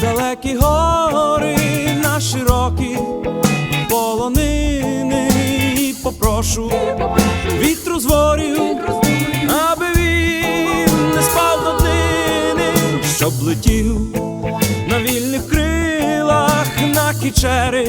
далекі гори на широкі полонини І попрошу вітру зворів, аби він не спав до щоб летів на вільних крилах на кічери.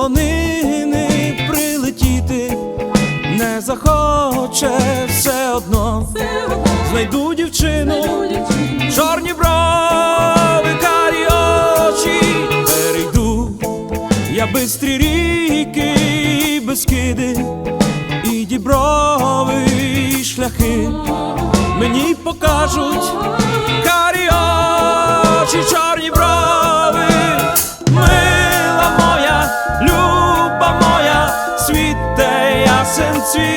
Полонини прилетіти. Не захоче все одно, знайду дівчину, чорні брови, карі очі, перейду я бистрі ріки, безкиди, і діброви, і шляхи. Мені покажуть карі очі,